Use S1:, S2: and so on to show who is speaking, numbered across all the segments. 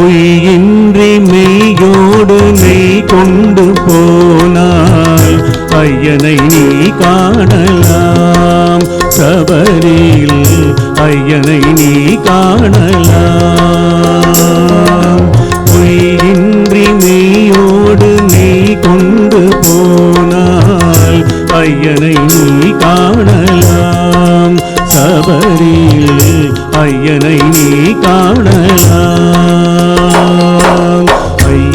S1: பொய்யின்றி மெய்யோடு நெய் கொண்டு போனால் ஐயனை நீ காணலாம். சபரியில் ஐயனை நீ காணலாம். பொய்யின்றி மெய்யோடு நெய் கொண்டு போனால் ஐயனை நீ காணலாம். சபரியில் ஐயனை நீ காணலாம்.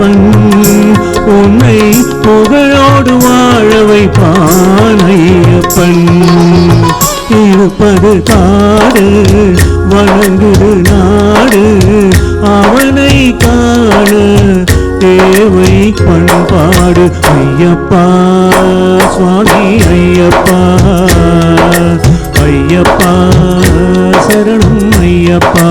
S1: ஐயப்பன் உன்னை புகழோடு வாழ வைப்பானையப்பன் இருப்பது காடு வணங்குது நாடு அவனை காண தேவை பண்பாடு. ஐயப்பா சுவாமி ஐயப்பா ஐயப்பா சரணம் ஐயப்பா.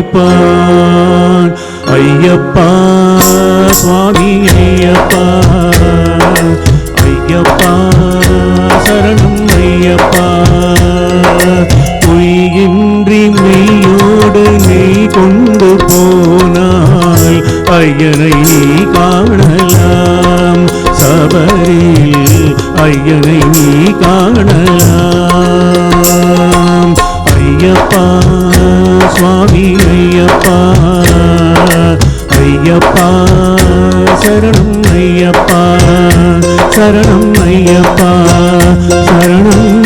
S1: வைப்பான் ஐயப்பா சுவாமி ஐயப்பா. ஐயப்பா சரணம் ஐயப்பா. பொய்யின்றி மெய்யோடு நீ கொண்டு போனால் ஐயனை காணலாம். சபரில் ஐயனை நீ காணலாம் சுவாமி ஐயப்பா. ஐயப்பா சரணம் ஐயப்பா. சரணம் ஐயப்பா சரணம்